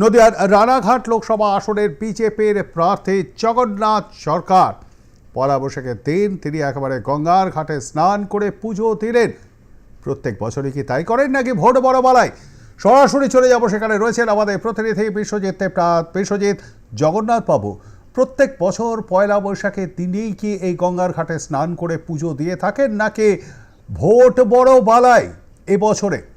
নদিয়ার রানাঘাট লোকসভা আসনের বিজেপির প্রার্থী জগন্নাথ সরকার। পয়লা বৈশাখের দিন তিনি একেবারে গঙ্গার ঘাটে স্নান করে পুজো দিলেন। প্রত্যেক বছরই কি তাই করেন নাকি ভোট বড় বলায় সরাসরি চলে যাব সেখানে রয়েছেন আমাদের প্রতিনিধি বিশ্বজিৎ বিশ্বজিৎ জগন্নাথ বাবু প্রত্যেক বছর পয়লা বৈশাখের দিনেই কি এই গঙ্গার ঘাটে স্নান করে পুজো দিয়ে থাকেন নাকি ভোট বড় বালায় এবছরে বছরে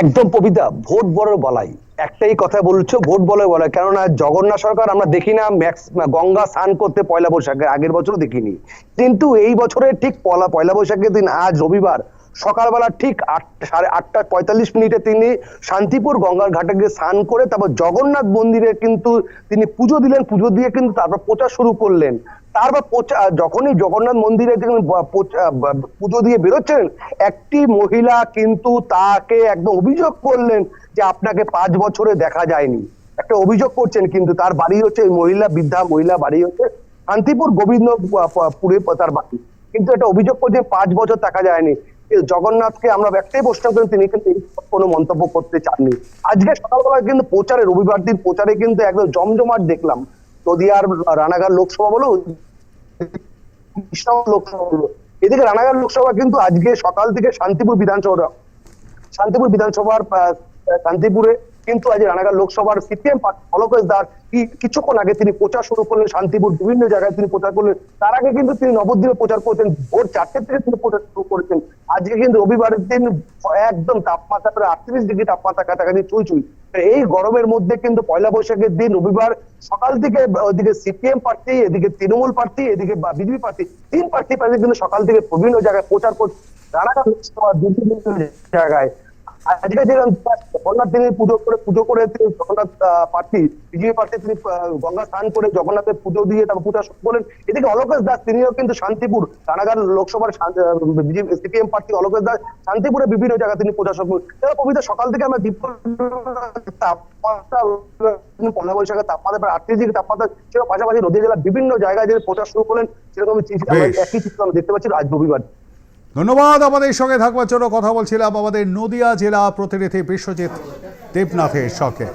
একদম কবিতা ভোট বড় বলাই। একটাই কথা বলছো, ভোট বলে বলে কেননা জগন্নাথ সরকার আমরা দেখি না, ম্যাক্স গঙ্গা স্নান করতে পয়লা বৈশাখে, আগের বছর দেখিনি। কিন্তু এই বছরে ঠিক পয়লা পয়লা বৈশাখের দিন, আজ রবিবার, সকালবেলা ঠিক আট, সাড়ে আটটা পঁয়তাল্লিশ মিনিটে তিনি শান্তিপুর গঙ্গার ঘাটে গিয়ে স্নান করে তারপর জগন্নাথ মন্দিরে কিন্তু তিনি পুজো দিলেন, পুজো দিয়ে কিন্তু তারপর প্রচার শুরু করলেন। তারপর যখনই জগন্নাথ মন্দিরে পুজো দিয়ে বেরোচ্ছেন, একটি মহিলা কিন্তু তাকে একদম অভিযোগ করলেন যে আপনাকে পাঁচ বছরে দেখা যায়নি। একটা অভিযোগ করছেন কিন্তু তার বাড়ি হচ্ছে মহিলা বৃদ্ধা মহিলা বাড়ি হচ্ছে শান্তিপুর গোবিন্দপুরে তার বাড়ি। কিন্তু একটা অভিযোগ করছেন পাঁচ বছর দেখা যায়নি। জগন্নাথকে আমরা একটাই প্রশ্ন করি, তিনি কিন্তু কোনো মন্তব্য করতে চাননি। আজকে সকালবেলা কিন্তু প্রচারে, রবিবার দিন প্রচারে কিন্তু একদম জমজমাট দেখলাম। নদিয়ার রানাঘাট লোকসভা বলো লোকসভা বলো। এদিকে রানাঘাট লোকসভা কিন্তু আজকে সকাল থেকে শান্তিপুর বিধানসভা, শান্তিপুর বিধানসভার শান্তিপুরে কিন্তু আজ রানাঘাট লোকসভার সিপিএম অলকেশ দাস কিছুক্ষণ আগে তিনি প্রচার শুরু করলেন শান্তিপুর, বিভিন্ন জায়গায় তিনি প্রচার করলেন। তার আগে কিন্তু তিনি নবদ্বীপে প্রচার করছেন। ভোর চারটে থেকে তিনি প্রচার শুরু করেছেন। আজকে কিন্তু রবিবারের দিন একদম তাপমাত্রা প্রায় আটত্রিশ ডিগ্রি তাপমাত্রা কাছাকাছি চুই চুই। এই গরমের মধ্যে কিন্তু পয়লা বৈশাখের দিন রবিবার সকাল থেকে ওদিকে সিপিএম প্রার্থী, এদিকে তৃণমূল প্রার্থী, এদিকে বিজেপি প্রার্থী, তিন প্রার্থী প্রার্থী কিন্তু সকাল থেকে বিভিন্ন জায়গায় প্রচার করছে। জায়গায় আজকে যে জগন্নাথ তিনি পুজো করে পুজো করে তিনি জগন্নাথ প্রার্থী বিজেপি প্রার্থী তিনি গঙ্গা স্নান করে জগন্নাথের পুজো দিয়ে তারপর পূজা করলেন। এদিকে অলোকেশ দাস তিনিও কিন্তু শান্তিপুর রানাঘাট লোকসভার বিজেপি সিপিএম প্রার্থী অলোকেশ দাস শান্তিপুরে বিভিন্ন জায়গায় তিনি পূজা তারা কবিতা সকাল থেকে আমরা দীপ তাপমাত্রা পয়লা বৈশাখের তাপমাত্রা প্রায় আটত্রিশ ডিগ্রি তাপমাত্রা ছিল পাশাপাশি নদীয়া জেলার বিভিন্ন জায়গায় যে প্রচার শুরু করলেন। সেরকম একই চিত্র আমরা দেখতে পাচ্ছি আজ রবিবার। ধন্যবাদ আমাদের সঙ্গে থাকবার জন্য কথা বলছিলাম আমাদের নদিয়া জেলা প্রতিনিধি বিশ্বজিৎ দেবনাথের সঙ্গে।